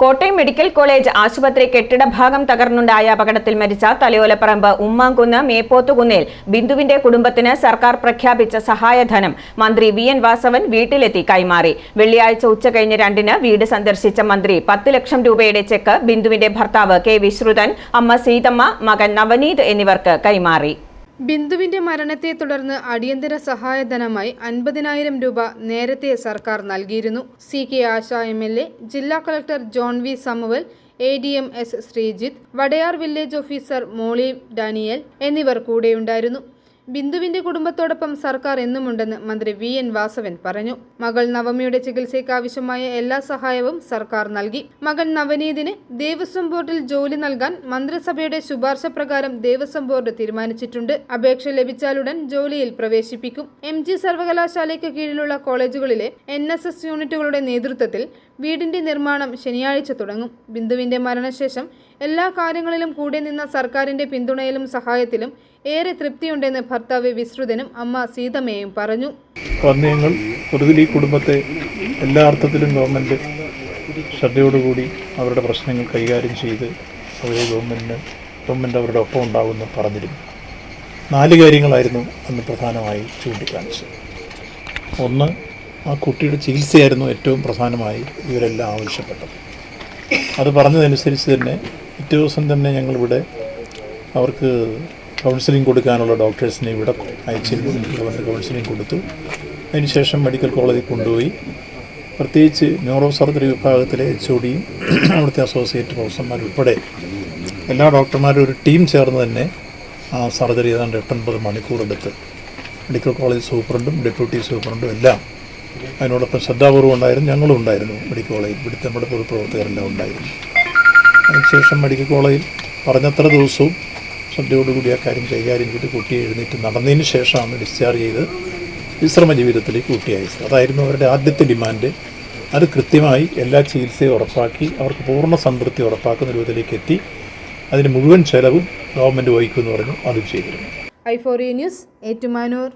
Kottayam medical college ആശുപത്രി കെട്ടിട ഭാഗം തകർന്നുണ്ടായ അപകടത്തിൽ മരിച്ച തലയോലപ്പറമ്പ് ഉമ്മാങ്കുന്ന് മേപ്പോത്തുകുന്നിൽ ബിന്ദുവിന്റെ കുടുംബത്തിന് സർക്കാർ പ്രഖ്യാപിച്ച സഹായധനം മന്ത്രി വി എൻ വാസവൻ വീട്ടിലെത്തി കൈമാറി. വെള്ളിയാഴ്ച ഉച്ചകഴിഞ്ഞ് രണ്ടിന് വീട് സന്ദർശിച്ച മന്ത്രി പത്ത് ലക്ഷം രൂപയുടെ ചെക്ക് ബിന്ദുവിന്റെ ഭർത്താവ് കെ വിശ്രുതൻ അമ്മ സീതമ്മ മകൻ നവനീത് എന്നിവർക്ക് കൈമാറി. ബിന്ദുവിന്റെ മരണത്തെ തുടർന്ന് അടിയന്തര സഹായധനമായി അൻപതിനായിരം രൂപ നേരത്തെ സർക്കാർ നൽകിയിരുന്നു. C K Asha M L A ജില്ലാ collector John V Samuel A D M S Sreejith Vadayar village officer Molly Daniel എന്നിവർ കൂടെയുണ്ടായിരുന്നു. ബിന്ദുവിന്റെ കുടുംബത്തോടൊപ്പം സർക്കാർ എന്നുമുണ്ടെന്ന് മന്ത്രി വി എൻ വാസവൻ പറഞ്ഞു. മകൾ നവമിയുടെ ചികിത്സയ്ക്ക് ആവശ്യമായ എല്ലാ സഹായവും സർക്കാർ നൽകി. മകൻ നവനീതിന് ദേവസ്വം ബോർഡിൽ ജോലി നൽകാൻ മന്ത്രിസഭയുടെ ശുപാർശ പ്രകാരം ദേവസ്വം ബോർഡ് തീരുമാനിച്ചിട്ടുണ്ട്. അപേക്ഷ ലഭിച്ചാലുടൻ ജോലിയിൽ പ്രവേശിപ്പിക്കും. എം ജി സർവകലാശാലയ്ക്ക് കീഴിലുള്ള കോളേജുകളിലെ എൻ എസ് എസ് യൂണിറ്റുകളുടെ നേതൃത്വത്തിൽ വീടിന്റെ നിർമ്മാണം ശനിയാഴ്ച തുടങ്ങും. ബിന്ദുവിന്റെ മരണശേഷം എല്ലാ കാര്യങ്ങളിലും കൂടെ നിന്ന സർക്കാരിന്റെ പിന്തുണയിലും സഹായത്തിലും ഏറെ തൃപ്തിയുണ്ടെന്ന് ഭർത്താവ് വിശ്രുതനും അമ്മ സീതമ്മയും പറഞ്ഞു. പന്നയങ്ങൾ പൊതുവിൽ ഈ കുടുംബത്തെ എല്ലാ അർത്ഥത്തിലും ഗവൺമെന്റ് ശ്രദ്ധയോടുകൂടി അവരുടെ പ്രശ്നങ്ങൾ കൈകാര്യം ചെയ്ത് അവരെ ഗവൺമെന്റിന് ഗവൺമെന്റ് അവരുടെ ഒപ്പം ഉണ്ടാവുമെന്ന് പറഞ്ഞിരുന്നു. നാല് കാര്യങ്ങളായിരുന്നു അന്ന് പ്രധാനമായി ചൂണ്ടിക്കാണിച്ചത്. ഒന്ന് ആ കുട്ടിയുടെ ചികിത്സയായിരുന്നു ഏറ്റവും പ്രധാനമായി ഇവരെല്ലാം ആവശ്യപ്പെട്ടത്. അത് പറഞ്ഞതനുസരിച്ച് തന്നെ പിറ്റേ ദിവസം തന്നെ ഞങ്ങളിവിടെ അവർക്ക് കൗൺസിലിംഗ് കൊടുക്കാനുള്ള ഡോക്ടേഴ്സിനെ ഇവിടെ അയച്ചിരുന്നു. എനിക്ക് അവർക്ക് കൗൺസിലിംഗ് കൊടുത്തു. അതിനുശേഷം മെഡിക്കൽ കോളേജിൽ കൊണ്ടുപോയി. പ്രത്യേകിച്ച് ന്യൂറോ സർജറി വിഭാഗത്തിലെ എച്ച് ഒ ഡിയും അവിടുത്തെ അസോസിയേറ്റ് പ്രൊഫസർമാരുൾപ്പെടെ എല്ലാ ഡോക്ടർമാരും ഒരു ടീം ചേർന്ന് തന്നെ ആ സർജറി ഏതാണ്ട് എട്ടൊൻപത് മണിക്കൂറെടുത്ത് മെഡിക്കൽ കോളേജ് സൂപ്രണ്ടും ഡെപ്യൂട്ടി സൂപ്രണ്ടും എല്ലാം അതിനോടൊപ്പം ശ്രദ്ധാപൂർവം ഉണ്ടായിരുന്നു. ഞങ്ങളും ഉണ്ടായിരുന്നു മെഡിക്കൽ കോളേജിൽ ഇവിടുത്തെ നമ്മുടെ പൊതുപ്രവർത്തകരെല്ലാം ഉണ്ടായിരുന്നു. അതിനുശേഷം മെഡിക്കൽ കോളേജിൽ പറഞ്ഞത്ര ദിവസവും ശ്രദ്ധയോടുകൂടി ആ കാര്യം കൈകാര്യം ചെയ്ത് കുട്ടിയെ എഴുന്നേറ്റ് നടന്നതിന് ശേഷമാണ് ഡിസ്ചാർജ് ചെയ്ത് വിശ്രമ ജീവിതത്തിലേക്ക് കുട്ടിയെ അയച്ചത് അതായിരുന്നു അവരുടെ ആദ്യത്തെ ഡിമാൻഡ് അത് കൃത്യമായി എല്ലാ ചികിത്സയും ഉറപ്പാക്കി അവർക്ക് പൂർണ സംതൃപ്തി ഉറപ്പാക്കുന്ന രൂപത്തിലേക്ക് എത്തി. അതിന് മുഴുവൻ ചെലവും ഗവൺമെന്റ് വഹിക്കുമെന്ന് പറഞ്ഞു അതും ചെയ്തിരുന്നു. I four news Ettumanoor.